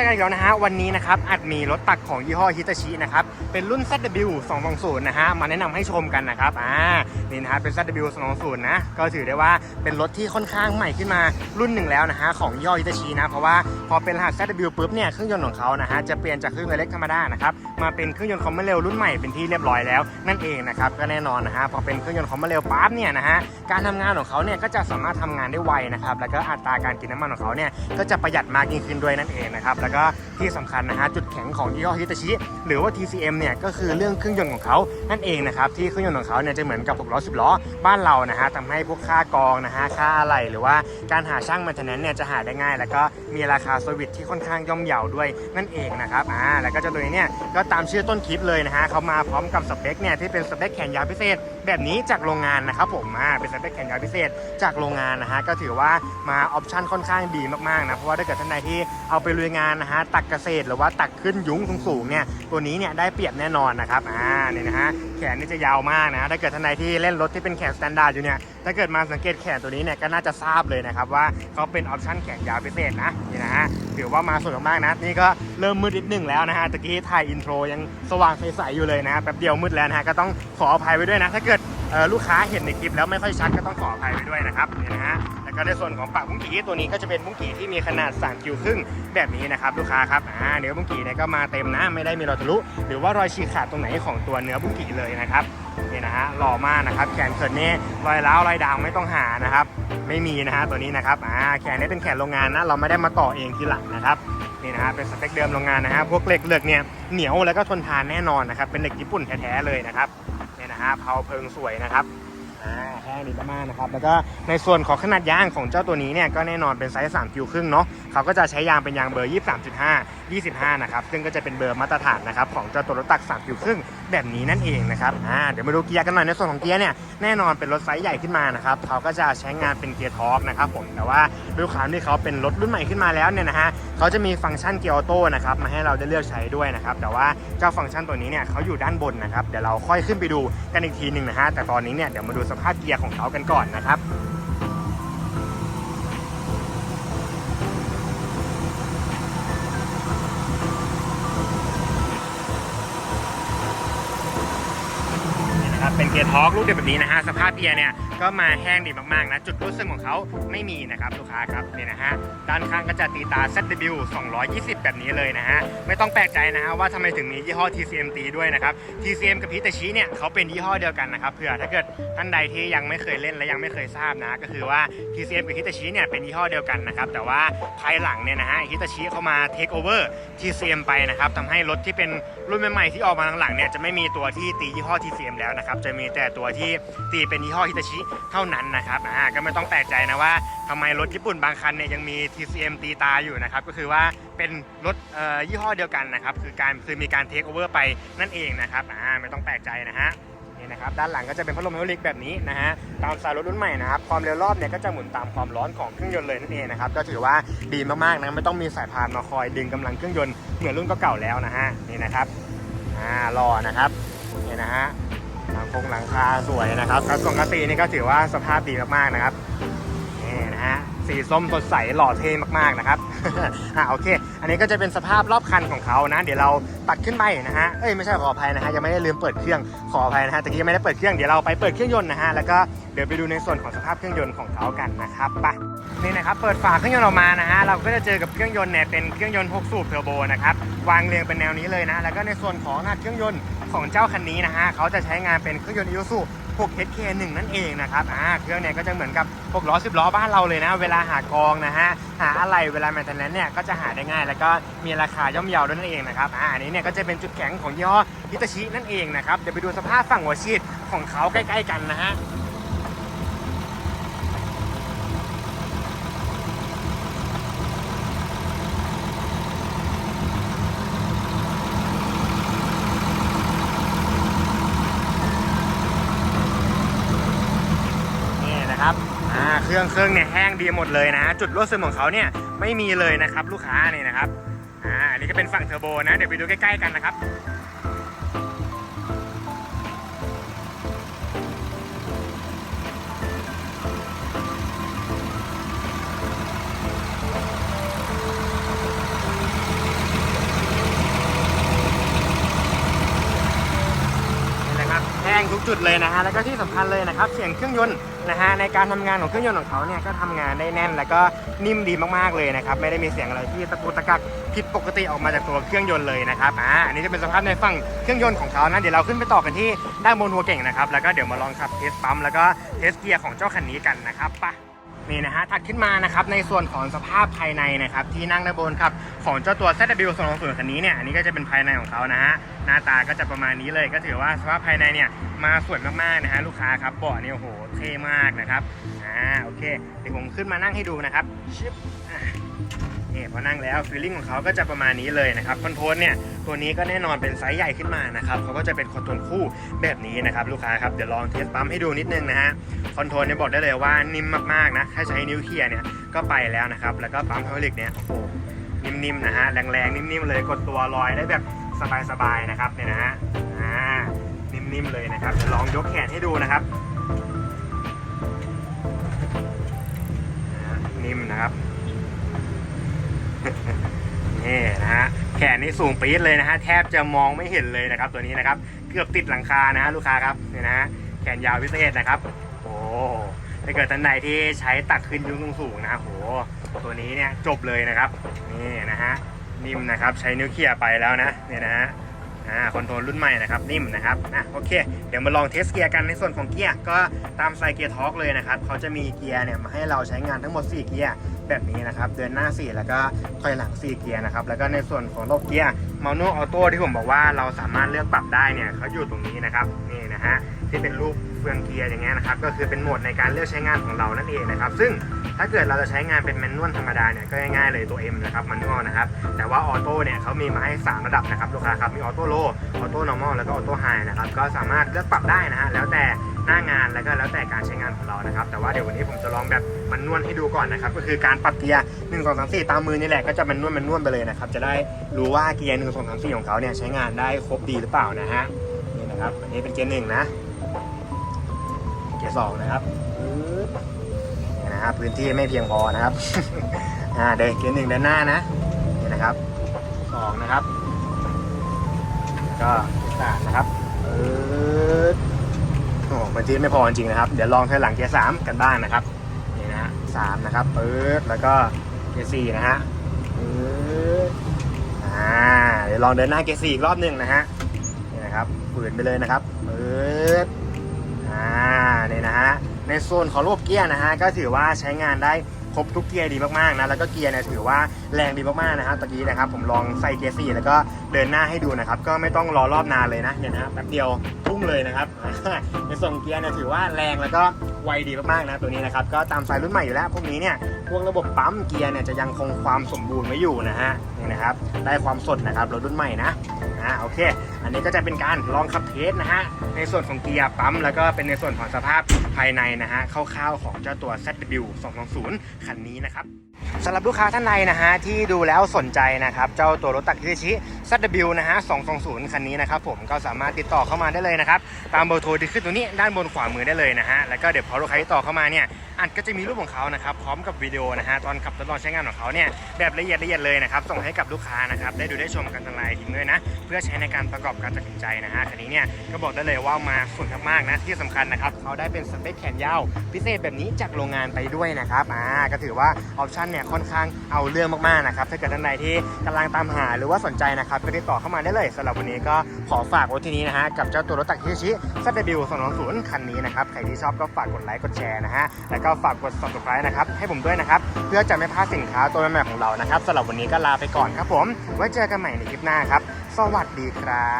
อกันอีกแล้วนะฮะ วันนี้นะครับอาจมีรถตักของยี่ห้อฮิตาชินะครับ เป็นรุ่น ZW 220 นะฮะ มาแนะนำให้ชมกันนะครับ อ่า นี่นะฮะเป็น ZW 220 นะ ก็ถือได้ว่าเป็นรถที่ค่อนข้างใหม่ขึ้นมารุ่นหนึ่งแล้วนะฮะ ของยี่ห้อฮิตาชินะ เพราะว่าพอเป็นรหัส ZW ปุ๊บเนี่ย เครื่องยนต์ของเขานะฮะ จะเปลี่ยนจากเครื่องยนต์เล็กธรรมดานะครับ มาเป็นเครื่องยนต์คอมเมอร์เร็วรุ่นใหม่เป็นที่เรียบร้อยแล้วนั่นเองนะครับ ก็แน่นอนนะฮะ พอเป็นเครื่องยนต์คอมเมอร์เร็วปั๊บเนี่ยนะฮะ การทำงานของเขาเนี่ยก็จะสามารถทำงานได้ไวนะครับ แล้วก็อัตราการกินน้ำมันของเขาเนี่ยก็จะประหยัดมากยิ่งขึ้นด้วยนั่นเองนะครับแล้วก็ที่สำคัญนะฮะจุดแข็งของยี่ห้อฮิตาชิหรือว่า TCM เนี่ยก็คือเรื่องเครื่องยนต์ของเขานั่นเองนะครับที่เครื่องยนต์ของเขาเนี่ยจะเหมือนกับ6ล้อ10ล้อบ้านเรานะฮะทำให้พวกค่ากองนะฮะค่าอะไหล่หรือว่าการหาช่างมันเทนแนนเนี่ยจะหาได้ง่าย แล้วก็มีราคาเซอร์วิสที่ค่อนข้างย่อมเยาวด้วยนั่นเองนะครับอ่าแล้วก็เจะตัวนี้เนี่ยก็ตามชื่อต้นคลิปเลยนะฮะเขามาพร้อมกับสเปคเนี่ยที่เป็นสเปคแขนยาวพิเศษ แบบนี้จากโรงงานนะครับผมอ่าเป็นสเปคแขนยาวพิเศษ จากโรงงานนะฮะก็ถือว่ามาออปชั่นค่อนข้างดีมากๆนะเพราะว่าถ้าเกิดท่านใดที่เอาไปลุยงานนะฮะตักเกษตรหรือว่าตักขึ้นยุ้งสูงๆเนี่ยตัวนี้เนี่ยได้เปรียบแน่นอนนะครับอ่านี่นะฮะแขนนี่จะยาวมากนะถ้าเกิดท่านใดที่เล่นรถที่เป็นแขนสแตนดาร์ดอยู่เนี่ยถ้าเกิดมาสังเกตแขนตัวนี้เนี่ยก็น่าจะทราบเลยนะครับว่าเขาเป็นออปชั่นแขนยาวพิเศษนะนี่นะฮะถือว่ามาสวยมากนะนี่ก็เริ่มมืดนิดหนึ่งแล้วนะฮะตะกี้ถ่ายอินโทรยังสว่างใสๆอยู่เลยนะแป๊บเดียวมืดแล้วนะฮะก็ต้องขออภัยไว้ด้วยนะ ถ้าเกิดลูกค้าเห็นในคลิปแล้วไม่ค่อยชัดก็ต้องขออภัยไปด้วยนะครับนี่นะฮะ แล้วก็ในส่วนของปากบุ้งกี่ตัวนี้ก็จะเป็นบุ้งกี่ที่มีขนาด3คิวครึ่งแบบนี้นะครับลูกค้าครับอ่าเนื้อบุ้งกี่เนี่ยก็มาเต็มนะไม่ได้มีรอยทะลุหรือว่ารอยฉีกขาดตรงไหนของตัวเนื้อบุ้งกี่เลยนะครับนี่นะฮะหล่อมากนะครับแขนเขินนี่รอยร้าวรอยด่างไม่ต้องหานะครับ ไม่มีนะฮะตัวนี้นะครับอ่าแขนนี้เป็นแขนโรงงานนะเราไม่ได้มาต่อเองทีหลังนะครับนี่นะฮะเป็นสเปคเดิมโรงงานนะฮะพวกเหล็กเหล็กเนี่ยเหนียวแล้วก็ทนทานแน่นอนนะครับเป็นเหล็กญี่ปุ่นแท้ๆเลยนะครับนี่นะฮะเผาเพลิงสวยนะครับ อ่าแห้งดีมากๆนะครับ แล้วก็ในส่วนของขนาดยางของเจ้าตัวนี้เนี่ยก็แน่นอนเป็นไซส์3คิวครึ่งเนาะเขาก็จะใช้ยางเป็นยางเบอร์ 23.5 25 นะครับ ซึ่งก็จะเป็นเบอร์มาตรฐานนะครับของเจ้าตัวรถตัก3คิวครึ่งแบบนี้นั่นเองนะครับอ่าเดี๋ยวมาดูเกียร์กันหน่อยในส่วนของเกียร์เนี่ยแน่นอนเป็นรถไซส์ใหญ่ขึ้นมานะครับเขาก็จะใช้งานเป็นเกียร์ทอร์กนะครับผมแต่ว่าด้วยความที่เขาเป็นรถรุ่นใหม่ขึ้นมาแล้วเนี่ยนะฮะ เขาจะมีฟังก์ชันเกียร์ออโต้นะครับมาให้เราได้เลือกใช้ด้วยนะครับแต่ว่าเจ้าฟังก์ชันตัวนี้เนี่ยเขาอยู่ด้านบนนะครับเดี๋ยวเราค่อยขึ้นไปดูกันอีกทีหนึ่งนะฮะแต่ตอนนี้เนี่ยเดี๋ยวมาดูสภาพเกียร์ของเขากันก่อนนะครับ เกียร์ทอกลูกเดียวแบบนี้นะฮะสภาพเกียร์เนี่ยก็มาแห้งดีมากๆนะจุดรู้สึกของเขาไม่มีนะครับลูกค้าครับนี่นะฮะด้านข้างก็จะตีตา ZW 220 แบบนี้เลยนะฮะไม่ต้องแปลกใจนะฮะว่าทำไมถึงมียี่ห้อ TCM ตีด้วยนะครับ TCM กับฮิตาชิเนี่ยเขาเป็นยี่ห้อเดียวกันนะครับเผื่อถ้าเกิดท่านใดที่ยังไม่เคยเล่นและยังไม่เคยทราบนะก็คือว่า TCM กับฮิตาชิเนี่ยเป็นยี่ห้อเดียวกันนะครับแต่ว่าภายหลังเนี่ยนะฮะฮิตาชิเข้ามา take over TCM ไปนะครับทำให้รถที่เป็นรุ่นใหม่ๆที่ออกมาหลังๆเนี่ยจะไม่มีตัวที่ตียี่ห้อ TCM แล้วนะครับจะมีีแต่ตัวที่ตีเป็นยี่ห้อฮิตาชิเท่านั้นนะครับอ่าก็ไม่ต้องแปลกใจนะว่าทำไมรถญี่ปุ่นบางคันเนี่ยยังมี TCM ตีตาอยู่นะครับก็คือว่าเป็นรถเอ่อยี่ห้อเดียวกันนะครับคือการคือมีการ take over ไปนั่นเองนะครับอ่าไม่ต้องแปลกใจนะฮะนี่นะครับด้านหลังก็จะเป็นพัดลมไฮดรอลิกแบบนี้นะฮะตามสายรถรุ่นใหม่นะครับความเร็วรอบเนี่ยก็จะหมุนตามความร้อนของเครื่องยนต์เลยนั่นเองนะครับก็ถือว่าดีมากๆนะไม่ต้องมีสายพานมาคอยดึงกำลังเครื่องยนต์เหมือนรุ่นเก่าๆแล้วนะฮะนี่นะครับอ่ารอนะครับนี่นะฮะ หลังคงหลังคาสวยนะครับกระส่งกระตีนี่ก็ถือว่าสภาพดีมากๆนะครับนี่นะฮะสีส้มสดใสหล่อเท่มากๆนะครับอ่าโอเค อันนี้ก็จะเป็นสภาพรอบคันของเขานะ เดี๋ยวเราตัดขึ้นไปนะฮะ เอ้ยไม่ใช่ขออภัยนะฮะยังไม่ได้ลืมเปิดเครื่องขออภัยนะฮะตะกี้ยังไม่ได้เปิดเครื่องเดี๋ยวเราไปเปิดเครื่องยนต์นะฮะแล้วก็เดี๋ยวไปดูในส่วนของสภาพเครื่องยนต์ของเขากันนะครับไปนี่นะครับเปิดฝาเครื่องยนต์ออกมานะฮะเราก็จะเจอกับเครื่องยนต์เนี่ยเป็นเครื่องยนต์6สูบเทอร์โบนะครับวางเรียงเป็นแนวนี้เลยนะแล้วก็ในส่วนของขนาเครื่องยนต์ของเจ้าคันนี้นะฮะเขาจะใช้งานเป็นเครื่องยนต์ Isuzu 6 HK1 นั่นเองนะครับอ่าเครื่องเนี่ยก็จะเหมือนกับ6ล้อ10ล้อบ้านเราเลยนะ เวลาหากองนะฮะหาอะไรเวลาแมนเทนแนนเนี่ยก็จะหาได้ง่าย แล้วก็มีราคาย่อมเยาด้วยนั่นเองนะครับอ่าอันนี้เนี่ยก็จะเป็นจุดแข็งของยี่ห้อฮิตาชินั่นเองนะครับเดี๋ยวไปดูสภาพฝั่งหัวฉีดของเขาใกล้ ๆ กันนะฮะ นะครับอ่าเครื่องเครื่องเนี่ยแห้งดีหมดเลยนะ จุดรั่วซึมของเขาเนี่ยไม่มีเลยนะครับลูกค้านี่นะครับอ่าอันนี้ก็เป็นฝั่งเทอร์โบนะ เดี๋ยวไปดูใกล้ๆกันนะครับ จุดเลยนะฮะแล้วก็ที่สำคัญเลยนะครับเสียงเครื่องยนต์นะฮะในการทำงานของเครื่องยนต์ของเขาเนี่ยก็ทำงานได้แน่น แล้วก็นิ่มดีมากๆเลยนะครับไม่ได้มีเสียงอะไรที่ตะกุตะกักผิดปกติออกมาจากตัวเครื่องยนต์เลยนะครับอ่าอันนี้จะเป็นสภาพในฝั่งเครื่องยนต์ของเขานะเดี๋ยวเราขึ้นไปต่อกันที่ด้านบนหัวเก่งนะครับแล้วก็เดี๋ยวมาลองขับเทสปั๊มแล้วก็เทสเกียร์ของเจ้าคันนี้กันนะครับไป นี่นะฮะถัดขึ้นมานะครับในส่วนของสภาพภายในนะครับที่นั่งด้านบนครับของเจ้าตัว ZW 220คันนี้เนี่ยอันนี้ก็จะเป็นภายในของเขานะฮะหน้าตาก็จะประมาณนี้เลย ก็ถือว่าสภาพภายในเนี่ยมาสวยมากๆนะฮะลูกค้าครับเบาะเนี่ยโอ้โหเท่มากนะครับอ่าโอเคเดี๋ยวผมขึ้นมานั่งให้ดูนะครับชิปนี่พอนั่งแล้วฟีลลิ่งของเขาก็จะประมาณนี้เลยนะครับคอนโทรลเนี่ยตัวนี้ก็แน่นอนเป็นไซส์ใหญ่ขึ้นมานะครับเขาก็จะเป็นคอนโทรลคู่แบบนี้นะครับลูกค้าครับเดี๋ยวลองเทสปั๊มให้ดูนิดนึงนะฮะคอนโทรลเนี่ยบอกได้เลยว่านิ่มมากๆนะแค่ใช้นิ้วเคียเนี่ยก็ไปแล้วนะครับแล้วก็ปั๊มไฮดรอลิกเนี่ยโอ้โหนิ่มๆนะฮะแรงๆนิ่มๆเลยกดตัวลอยได้แบบสบายๆนะครับเนี่ยนะฮะอ่านิ่มๆเลยนะครับเดี๋ยวลองยกแขนให้ดูนะครับนิ่มนะครับนี่นะฮะ แขนนี่สูงปี๊ดเลยนะฮะแทบจะมองไม่เห็นเลยนะครับ ตัวนี้นะครับเกือบติดหลังคานะฮะลูกค้าครับเนี่ยนะฮะแขนยาวพิเศษนะครับ โอ้ถ้าเกิดท่านใดที่ใช้ตักขึ้นยุงสูงนะโหตัวนี้เนี่ยจบเลยนะครับนี่นะฮะนิ่มนะครับใช้นิ้วเขี่ยไปแล้วนะเนี่ยนะฮะ อ่าคอนโทรลรุ่นใหม่นะครับนิ่มนะครับอะโอเค เดี๋ยวมาลองเทสเกียร์กันในส่วนของเกียร์ก็ตามไซเกียร์ทอล์กเลยนะครับเขาจะมีเกียร์เนี่ยมาให้เราใช้งานทั้งหมด 4 เกียร์แบบนี้นะครับเดินหน้า 4 แล้วก็ถอยหลัง 4 เกียร์นะครับแล้วก็ในส่วนของระบบเกียร์มาโนออโต้ที่ผมบอกว่าเราสามารถเลือกปรับได้เนี่ยเขาอยู่ตรงนี้นะครับนี่นะฮะที่เป็นรูปเฟืองเกียร์อย่างเงี้ยนะครับก็คือเป็นโหมดในการเลือกใช้งานของเรานั่นเองนะครับซึ่ง ถ้าเกิดเราจะใช้งานเป็นแมนนวลธรรมดาเนี่ยก็ง่ายๆเลยตัว M นะครับแมนนวลนะครับ แต่ว่าออโต้เนี่ยเขามีมาให้ 3 ระดับนะครับลูกค้าครับมีออโต้โลออโต้นอร์มอลแล้วก็ออโต้ไฮนะครับก็สามารถเลือกปรับได้นะฮะแล้วแต่หน้างานแล้วก็แล้วแต่การใช้งานของเรานะครับ แต่ว่าเดี๋ยววันนี้ผมจะลองแบบแมันนวลให้ดูก่อนนะครับก็คือการปรับเกียร์1 2 3 4 ตามมือนี่แหละก็จะแมันนวลแมันนวลไปเลยนะครับจะได้รู้ว่าเกียร์1 2 3 4 ของเขาเนี่ยใช้งานได้ครบดีหรือเปล่านะฮะนี่นะครับอันนี้เป็นเกียร์หนึ่งนะเกียร์สองนะครับ นี่นะครับพื้นที่ไม่เพียงพอนะครับ อ่าเดินเกียร์หนึ่งเดินหน้านะนี่นะครับสองนะครับแล้วก็เกียร์สามนะครับปึ๊บโอ้พื้นที่ไม่พอจริงๆนะครับ เดี๋ยวลองถอยหลังเกียร์สามกันบ้างนะครับนี่นะฮะสามนะครับปึ๊บแล้วก็เกียร์สี่นะฮะปึ๊บอ่าเดี๋ยวลองเดินหน้าเกียร์สี่อีกรอบหนึ่งนะฮะนี่นะครับฝืนไปเลยนะครับปึ๊บอ่าเนี่ยนะฮะ ในโซนของระบบเกียร์นะฮะก็ถือว่าใช้งานได้ครบทุกเกียร์ดีมากๆนะแล้วก็เกียร์เนี่ยถือว่าแรงดีมากๆนะฮะตะกี้นะครับผมลองใส่เกียร์สี่แล้วก็เดินหน้าให้ดูนะครับก็ไม่ต้องรอรอบนานเลยนะเนี่ยนะแป๊บเดียวพุ่งเลยนะครับในส่วนของเกียร์เนี่ยถือว่าแรงแล้วก็ไวดีมากๆนะตัวนี้นะครับก็ตามสายรุ่นใหม่อยู่แล้วพวกนี้เนี่ยพวกระบบปั๊มเกียร์เนี่ยจะยังคงความสมบูรณ์ไว้อยู่นะฮะนี่นะครับได้ความสดนะครับรถรุ่นใหม่นะอ่าโอเคอันนี้ก็จะเป็นการลองขับเทสนะฮะ ในส่วนของเกียร์ปั๊ม แล้วก็เป็นในส่วนของสภาพภายในนะฮะคร่าวๆของเจ้าตัว ZW 220คันนี้นะครับสำหรับลูกค้าท่านใดนะฮะที่ดูแล้วสนใจนะครับ เจ้าตัวรถตักฮิตาชิ ZW นะฮะ 220 คันนี้นะครับผมก็สามารถติดต่อเข้ามาได้เลยนะครับ ตามเบอร์โทรที่ขึ้นตรงนี้ด้านบนขวามือได้เลยนะฮะ แล้วก็เดี๋ยวพอลูกค้าติดต่อเข้ามาเนี่ยอันก็จะมีรูปของเขานะครับ พร้อมกับวิดีโอนะฮะตอนขับทดลองใช้งานของเขาเนี่ยแบบละเอียดละเอียดเลยนะครับส่งให้กับลูกค้านะครับได้ดูได้ชมกันทางไลน์ทิ้งด้วยนะเพื่อใช้ในการประกอบการตัดสินใจนะฮะคันนี้เนี่ยก็บอกได้เลยว่ามาสุดมากๆนะที่สำคัญนะครับเขาได้เป็นสเปคแขนยาวพิเศษแบบนี้จากโรงงานไปด้วยนะครับอ่าก็ถือว่าออปชั่นเนี่ยค่อนข้างเอาเรื่องมากๆนะครับถ้าเกิดท่านใดที่กำลังตามหาหรือว่าสนใจนะครับก็ติดต่อเข้ามาได้เลยสำหรับวันนี้ก็ขอฝากไว้ที่นี้นะฮะกับเจ้าตัวรถตักฮิชิ ZW 220คันนี้นะครับใครที่ชอบก็ฝากกดไลค์กดแชร์นะฮะแล้วก็ฝากกด subscribe นะครับให้ผมด้วยนะครับเพื่อจะไม่พลาดสินค้าตัวใหม่ๆของเรานะครับสำหรับวันนี้ก็ลาไปก่อนครับผม ไว้เจอกันใหม่ในคลิปหน้าครับ สวัสดีครับ